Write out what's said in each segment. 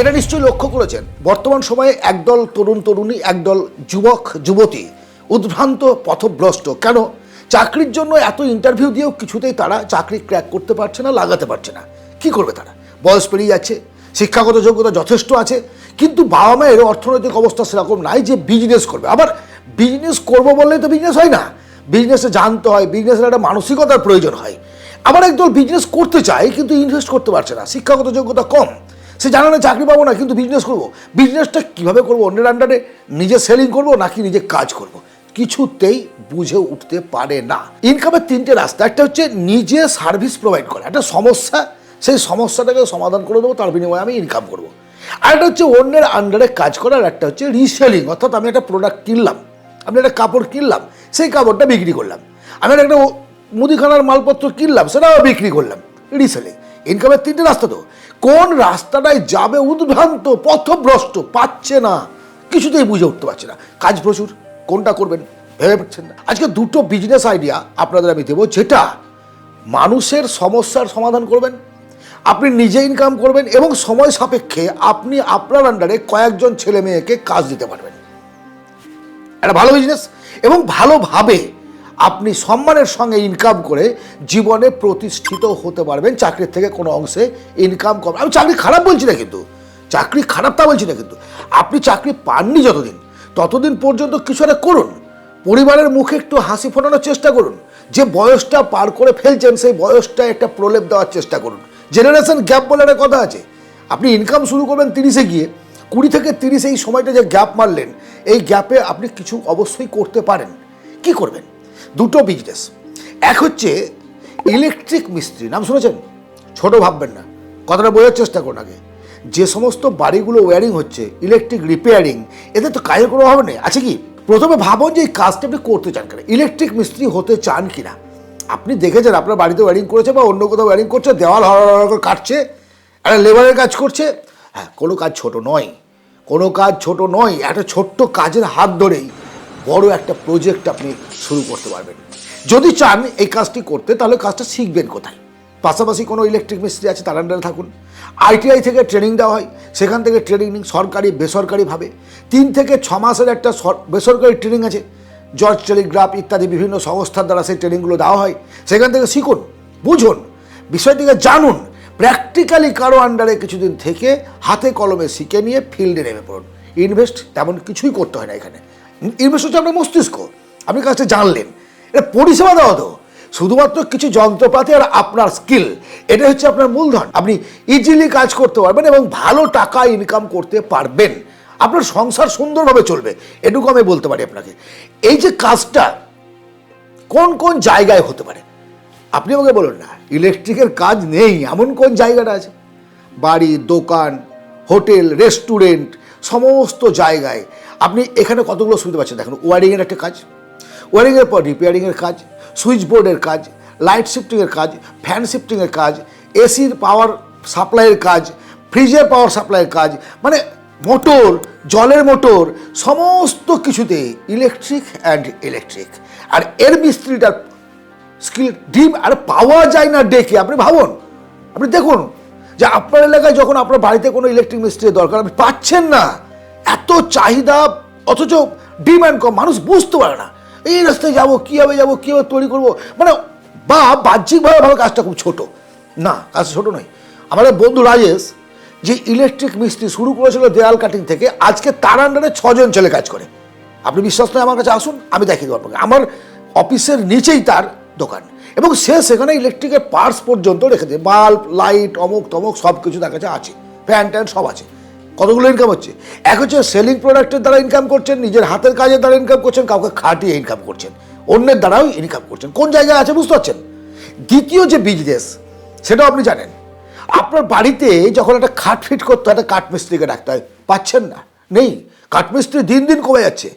এটা নিশ্চয়ই লক্ষ্য করেছেন। বর্তমান সময়ে একদল তরুণ তরুণী, একদল যুবক, যুবতী উদ্ভ্রান্ত, পথভ্রষ্ট। কেন? চাকরির জন্য এত ইন্টারভিউ দিয়েও কিছুতেই তারা চাকরি ক্র্যাক করতে পারছে না, লাগাতে পারছে না। কি করবে তারা? বয়স পেরিয়ে যাচ্ছে, শিক্ষাগত যোগ্যতা যথেষ্ট আছে, কিন্তু বাবা মায়ের অর্থনৈতিক অবস্থা সেরকম নাই যে বিজনেস করবে। আবার বিজনেস করব বললেই তো বিজনেস হয় না। বিজনেসে জানতে হয় বিজনেসের একটা মানসিকতার প্রয়োজন হয়। আবার একদল বিজনেস করতে চায়, কিন্তু ইনভেস্ট করতে পারছে না। শিক্ষাগত যোগ্যতা কম। সে জানে না চাকরি পাবো না, কিন্তু বিজনেস করব। বিজনেসটা কীভাবে করব? অন্যের আন্ডারে নিজে সেলিং করব নাকি নিজে কাজ করব। কিছুতেই বুঝে উঠতে পারে না। ইনকামের তিনটে রাস্তা, একটা হচ্ছে নিজে সার্ভিস প্রোভাইড করা। একটা সমস্যা, সেই সমস্যাটাকে সমাধান করে দেবো, তার বিনিময়ে আমি ইনকাম করব। আর একটা হচ্ছে অন্যের আন্ডারে কাজ করা, আর একটা হচ্ছে রিসেলিং অর্থাৎ আমি একটা প্রোডাক্ট কিনলাম, আমি একটা কাপড় কিনলাম, সেই কাপড়টা বিক্রি করলাম। আমি একটা মুদিখানার মালপত্র কিনলাম, সেটাও বিক্রি করলাম রিসেলিং ইনকামের তিনটে রাস্তা তো। কোন রাস্তাটায় যাবে উদ্ভ্রান্ত, পথভ্রষ্ট, পাচ্ছে না? কিছুতেই বুঝে উঠতে পারছে না। কাজ প্রচুর, কোনটা করবেন ভেবে পাচ্ছেন না। আজকে দুটো বিজনেস আইডিয়া আপনাদের আমি দেবো, যেটা মানুষের সমস্যার সমাধান করবেন, আপনি নিজে ইনকাম করবেন এবং সময় সাপেক্ষে আপনি আপনার আন্ডারে কয়েকজন ছেলে মেয়েকে কাজ দিতে পারবেন। একটা ভালো বিজনেস এবং ভালোভাবে আপনি সম্মানের সঙ্গে ইনকাম করে জীবনে প্রতিষ্ঠিত হতে পারবেন, চাকরির থেকে কোনো অংশে ইনকাম কম। আমি চাকরি খারাপ বলছি না কিন্তু, চাকরি খারাপ তা বলছি না কিন্তু। আপনি চাকরি পাননি যতদিন, ততদিন পর্যন্ত কিছু একটা করুন। পরিবারের মুখে একটু হাসি ফোটানোর চেষ্টা করুন। যে বয়সটা পার করে ফেলছেন, সেই বয়সটা একটা প্রলেপ দেওয়ার চেষ্টা করুন। জেনারেশন গ্যাপ বলে একটা কথা আছে। আপনি ইনকাম শুরু করবেন তিরিশে গিয়ে, কুড়ি থেকে তিরিশ এই সময়টা যে গ্যাপ মারলেন, এই গ্যাপে আপনি কিছু অবশ্যই করতে পারেন। কি করবেন? দুটো বিজনেস এক হচ্ছে ইলেকট্রিক মিস্ত্রি, নাম শুনেছেন? ছোট ভাববেন না, কথাটা বোঝার চেষ্টা করুন আগে। যে সমস্ত বাড়িগুলো ওয়্যারিং হচ্ছে ইলেকট্রিক রিপেয়ারিং এতে তো কাজের কোনো অভাব নেই। আছে কি, প্রথমে ভাবুন যে এই কাজটা আপনি করতে চান কিনা? ইলেকট্রিক মিস্ত্রি হতে চান কিনা? আপনি দেখেছেন আপনার বাড়িতে ওয়্যারিং করেছে বা অন্য কোথাও ওয়্যারিং করছে, দেওয়াল হর করে কাটছে, একটা লেবারের কাজ করছে। হ্যাঁ কোনো কাজ ছোট নয়, কোনো কাজ ছোট নয়, একটা ছোট্ট কাজের হাত ধরেই বড় একটা প্রজেক্ট আপনি শুরু করতে পারবেন। যদি চান এই কাজটি করতে, তাহলে কাজটা শিখবেন কোথায়? পাশাপাশি কোনো ইলেকট্রিক মিস্ত্রি আছে, তার আন্ডারে থাকুন। আইটিআই থেকে ট্রেনিং দেওয়া হয়, সেখান থেকে ট্রেনিং সরকারি, বেসরকারিভাবে। তিন থেকে ছ মাসের একটা বেসরকারি ট্রেনিং আছে জর্জ টেলিগ্রাফ ইত্যাদি বিভিন্ন সংস্থার দ্বারা সেই ট্রেনিংগুলো দেওয়া হয়। সেখান থেকে শিখুন, বুঝুন, বিষয়টিকে জানুন প্র্যাকটিক্যালি কারও আন্ডারে কিছুদিন থেকে হাতে কলমে শিখে নিয়ে ফিল্ডে নেমে পড়ুন। ইনভেস্ট তেমন কিছুই করতে হয় না এখানে। ইনভেস্ট হচ্ছে আপনার মস্তিষ্ক। আপনি কাজটা জানলেন? এটা পরিষেবা দেওয়া তো। শুধুমাত্র কিছু যন্ত্রপাতি আর আপনার স্কিল এটা হচ্ছে আপনার মূলধন। আপনি ইজিলি কাজ করতে পারবেন এবং ভালো টাকা ইনকাম করতে পারবেন। আপনার সংসার সুন্দরভাবে চলবে। এটুকু আমি বলতে পারি আপনাকে। এই যে কাজটা কোন কোন জায়গায় হতে পারে? আপনি আমাকে বলুন না ইলেকট্রিকের কাজ নেই, এমন কোন জায়গাটা আছে? বাড়ি, দোকান, হোটেল রেস্টুরেন্ট সমস্ত জায়গায়। আপনি এখানে কতগুলো সুবিধা পাচ্ছেন? দেখুন ওয়ারিংয়ের একটা কাজ ওয়ারিংয়ের পর রিপেয়ারিংয়ের কাজ সুইচ বোর্ডের কাজ লাইট শিফটিংয়ের কাজ ফ্যান শিফটিংয়ের কাজ এসির পাওয়ার সাপ্লাইয়ের কাজ ফ্রিজের পাওয়ার সাপ্লাইয়ের কাজ মানে মোটর জলের মোটর সমস্ত কিছুতে ইলেকট্রিক অ্যান্ড ইলেকট্রিক আর এর মিস্ত্রিটার স্কিল ডিম আর পাওয়া যায় না ডেকে আপনি ভাবুন। আপনি দেখুন যে আপনার এলাকায় যখন আপনার বাড়িতে কোনো ইলেকট্রিক মিস্ত্রির দরকার, আপনি পাচ্ছেন না। এত চাহিদা, অথচ ডিম্যান্ড কম, মানুষ বুঝতে পারে না। এই রাস্তায় যাব, কীভাবে যাব, কীভাবে তৈরি করব? মানে বা বাহ্যিকভাবে ভালো কাজটা খুব ছোট। না কাজ ছোট নয়। আমাদের বন্ধু রাজেশ যে ইলেকট্রিক মিস্ত্রি শুরু করেছিল দেয়াল কাটিং থেকে, আজকে তার আন্ডারে ছজন ছেলে কাজ করে। আপনি বিশ্বাস নয় আমার কাছে আসুন, আমি দেখিয়ে দেবো আপনাকে। আমার অফিসের নিচেই তার দোকান। এবং সে সেখানে ইলেকট্রিকের পার্টস পর্যন্ত রেখে দেয়। বাল্ব লাইট অমুক, তমুক, সব কিছু তার কাছে আছে। ফ্যান ট্যান সব আছে। কতগুলো ইনকাম হচ্ছে? এক হচ্ছে সেলিং প্রোডাক্টের দ্বারা ইনকাম করছেন, নিজের হাতের কাজের দ্বারা ইনকাম করছেন, কাউকে খাটিয়ে ইনকাম করছেন। অন্যের দ্বারাও ইনকাম করছেন। কোন জায়গায় আছে বুঝতে পারছেন? দ্বিতীয় যে বিজনেস সেটাও আপনি জানেন। আপনার বাড়িতে যখন একটা খাট ফিট করতে একটা কাঠমিস্ত্রিকে ডাকতে হয়, পাচ্ছেন না, নেই। কাঠমিস্ত্রি দিন দিন কমে যাচ্ছে।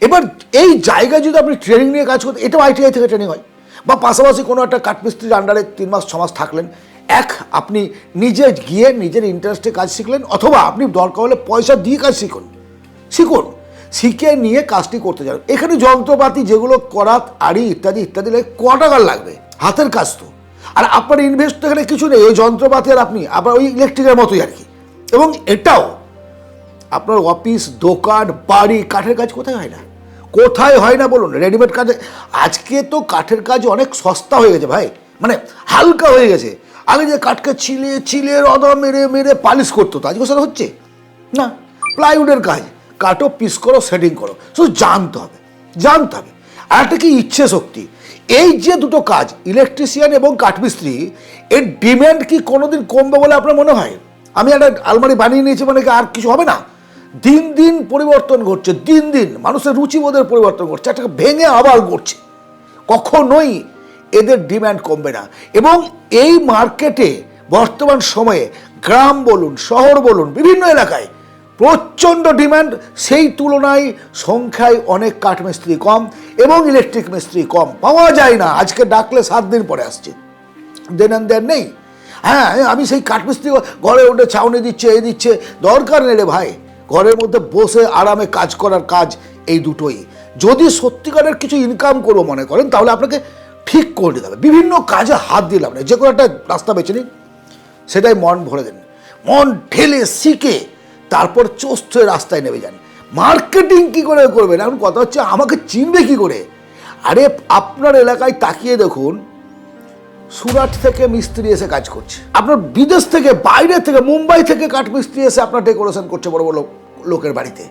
এবার এই জায়গায় যদি আপনি ট্রেনিং নিয়ে কাজ করতে, এটাও আইটিআই থেকে ট্রেনিং হয়। বা পাশাপাশি কোনো একটা কাঠমিস্ত্রির আন্ডারে তিন মাস, ছ মাস থাকলেন। এক, আপনি নিজে গিয়ে নিজের ইন্টারেস্টে কাজ শিখলেন, অথবা আপনি দরকার হলে পয়সা দিয়ে কাজ শিখুন। শিখুন। শিখে নিয়ে কাজটি করতে যাবেন। এখানে যন্ত্রপাতি যেগুলো করাত, আড়ি ইত্যাদি ইত্যাদি লাগে ক টাকার লাগবে? হাতের কাজ তো। আর আপনার ইনভেস্ট তো এখানে কিছু নেই, ওই যন্ত্রপাতি আর আপনি আবার ওই ইলেকট্রিকের মতোই আর কি। এবং এটাও, আপনার অফিস দোকান, বাড়ি, কাঠের কাজ কোথায় হয় না? কোথায় হয় না বলুন রেডিমেড কাজে। আজকে তো কাঠের কাজ অনেক সস্তা হয়ে গেছে ভাই মানে হালকা হয়ে গেছে। আগে যে কাঠকে ছিলে ছিলে, রদা, মেরে মেরে পালিশ করতো, তো আজকে সেটা হচ্ছে? না প্লাইউডের কাজ। কাটো পিস করো সেটিং করো, শুধু জানতে হবে জানতে হবে। আর একটা কি ইচ্ছে শক্তি? এই যে দুটো কাজ ইলেকট্রিশিয়ান এবং কাঠমিস্ত্রি, এর ডিমান্ড কি কোনোদিন কমবে বলে আপনার মনে হয়? আমি একটা আলমারি বানিয়ে নিয়েছি মানে আর কিছু হবে না? দিন দিন পরিবর্তন ঘটছে, দিন দিন। মানুষের রুচিবোধের পরিবর্তন ঘটছে, একটা ভেঙে আবার ঘটছে। কখনোই এদের ডিমান্ড কমবে না। এবং এই মার্কেটে বর্তমান সময়ে, গ্রাম বলুন, শহর বলুন, বিভিন্ন এলাকায় প্রচণ্ড ডিম্যান্ড সেই তুলনায় সংখ্যায় অনেক কাঠ মিস্ত্রি কম এবং ইলেকট্রিক মিস্ত্রি কম। পাওয়া যায় না, আজকে ডাকলে সাত দিন পরে আসছে। দেন দেন নেই। হ্যাঁ আমি সেই কাঠমিস্ত্রি ঘরে উঠে ছাউনি দিচ্ছে, এ দিচ্ছে, দরকার নেই রে ভাই। ঘরের মধ্যে বসে আরামে কাজ করার কাজ এই দুটোই। যদি সত্যিকারের কিছু ইনকাম করব মনে করেন, তাহলে আপনাকে ঠিক করে দিতে হবে। বিভিন্ন কাজে হাত দিলাম না যে কোনো একটা রাস্তা বেছে নিন, সেটাই মন ভরে দেন। মন ঢেলে শিখে তারপর চোস্ত হয়ে রাস্তায় নেমে যান। মার্কেটিং কি করে করবেন? এখন কথা হচ্ছে, আমাকে চিনবে কি করে? আরে, আপনার এলাকায় তাকিয়ে দেখুন, সুরাট থেকে মিস্ত্রি এসে কাজ করছে। আপনার বিদেশ থেকে, বাইরে থেকে, মুম্বাই থেকে কাঠ মিস্ত্রি এসে আপনার ডেকোরেশন করছে বড় বড় লোকের বাড়িতে।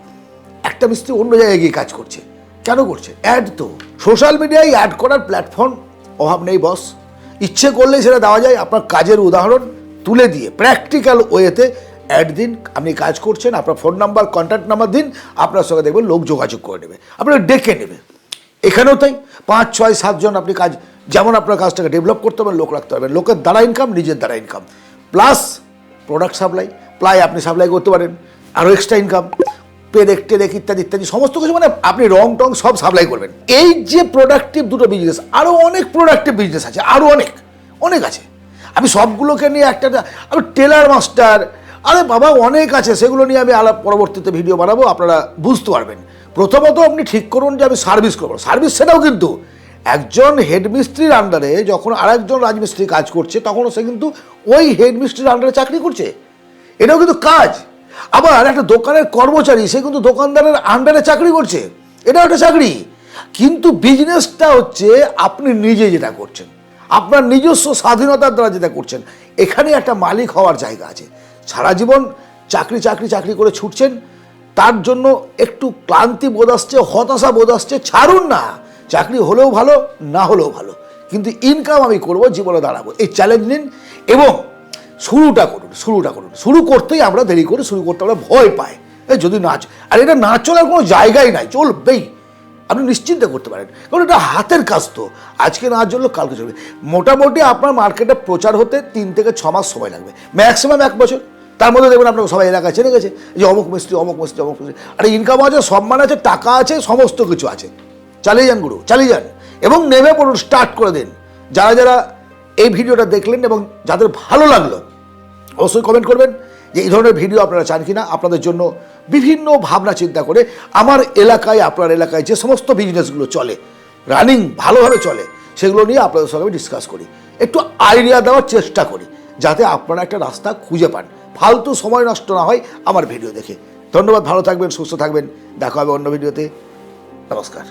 একটা মিস্ত্রি অন্য জায়গায় গিয়ে কাজ করছে। কেন করছে? অ্যাড তো। সোশ্যাল মিডিয়ায় অ্যাড করার প্ল্যাটফর্ম অভাব নেই বস ইচ্ছে করলেই সেটা দেওয়া যায়। আপনার কাজের উদাহরণ তুলে দিয়ে প্র্যাকটিক্যাল ওয়েতে অ্যাড দিন। আপনি কাজ করছেন, আপনার ফোন নাম্বার কন্ট্যাক্ট নাম্বার দিন। আপনার সঙ্গে দেখবেন লোক যোগাযোগ করে নেবে। আপনার ডেকে নেবে। এখানেও তাই। পাঁচ, ছয় সাতজন আপনি কাজ, যেমন আপনার কাজটাকে ডেভেলপ করতে পারবেন লোক রাখতে পারবেন। লোকের দ্বারা ইনকাম নিজের দ্বারা income plus product supply ply আপনি সাপ্লাই করতে পারেন। আরও এক্সট্রা ইনকাম পেরেক টেরেক ইত্যাদি ইত্যাদি, সমস্ত কিছু মানে আপনি রং টং সব সাপ্লাই করবেন। এই যে প্রোডাক্টিভ দুটো বিজনেস আরও অনেক প্রোডাক্টিভ বিজনেস আছে আরও অনেক অনেক আছে। আমি সবগুলোকে নিয়ে একটা আমি টেলার মাস্টার আরে বাবা, অনেক আছে, সেগুলো নিয়ে আমি আলাপ পরবর্তীতে ভিডিও বানাবো, আপনারা বুঝতে পারবেন। প্রথমত আপনি ঠিক করুন যে আমি সার্ভিস করব। সার্ভিস সেটাও কিন্তু একজন হেডমিস্ত্রির আন্ডারে যখন আরেকজন রাজমিস্ত্রি কাজ করছে, তখনও সে কিন্তু ওই হেডমিস্ত্রির আন্ডারে চাকরি করছে। এটাও কিন্তু কাজ। আবার একটা দোকানের কর্মচারী, সে কিন্তু দোকানদারের আন্ডারে চাকরি করছে। এটাও একটা চাকরি। কিন্তু বিজনেসটা হচ্ছে আপনি নিজে যেটা করছেন। আপনার নিজস্ব স্বাধীনতার দ্বারা যেটা করছেন। এখানে একটা মালিক হওয়ার জায়গা আছে। সারা জীবন চাকরি চাকরি চাকরি করে ছুটছেন। তার জন্য একটু ক্লান্তি বোধ আসছে, হতাশা বোধ আসছে। ছাড়ুন না। চাকরি হলেও ভালো, না হলেও ভালো। কিন্তু ইনকাম আমি করব, জীবনে দাঁড়াবো। এই চ্যালেঞ্জ নিন এবং শুরুটা করুন শুরুটা করুন। শুরু করতেই আমরা দেরি করে শুরু করতে আমরা ভয় পাই। যদি নাচ আর এটা নাচ চলার কোনো জায়গাই নাই, চলবেই। আপনি নিশ্চিন্তে করতে পারেন। কারণ এটা হাতের কাজ তো। আজকে না চলল কালকে চলবে। মোটামুটি আপনার মার্কেটে প্রচার হতে তিন থেকে ছ মাস সময় লাগবে। ম্যাক্সিমাম এক বছর। তার মধ্যে দেখবেন আপনাকে সবাই এলাকায় চেনে গেছে যে অমুক মিস্ত্রি অমুক মিস্ত্রি অমুক মিস্ত্রি। আর ইনকাম আছে, সম্মান আছে, টাকা আছে, সমস্ত কিছু আছে। চালিয়ে যান গুরু, চালিয়ে যান। এবং নেমে পড়ুন স্টার্ট করে দিন। যারা যারা এই ভিডিওটা দেখলেন এবং যাদের ভালো লাগল অবশ্যই কমেন্ট করবেন যে এই ধরনের ভিডিও আপনারা চান কিনা, আপনাদের জন্য বিভিন্ন ভাবনা, চিন্তা করে আমার এলাকায়, আপনার এলাকায় যে সমস্ত বিজনেসগুলো চলে রানিং ভালোভাবে চলে, সেগুলো নিয়ে আপনাদের সঙ্গে আমি ডিসকাস করি। একটু আইডিয়া দেওয়ার চেষ্টা করি, যাতে আপনারা একটা রাস্তা খুঁজে পান। ফালতু সময় নষ্ট না হয় আমার ভিডিও দেখে। ধন্যবাদ, ভালো থাকবেন, সুস্থ থাকবেন। দেখা হবে অন্য ভিডিওতে নমস্কার।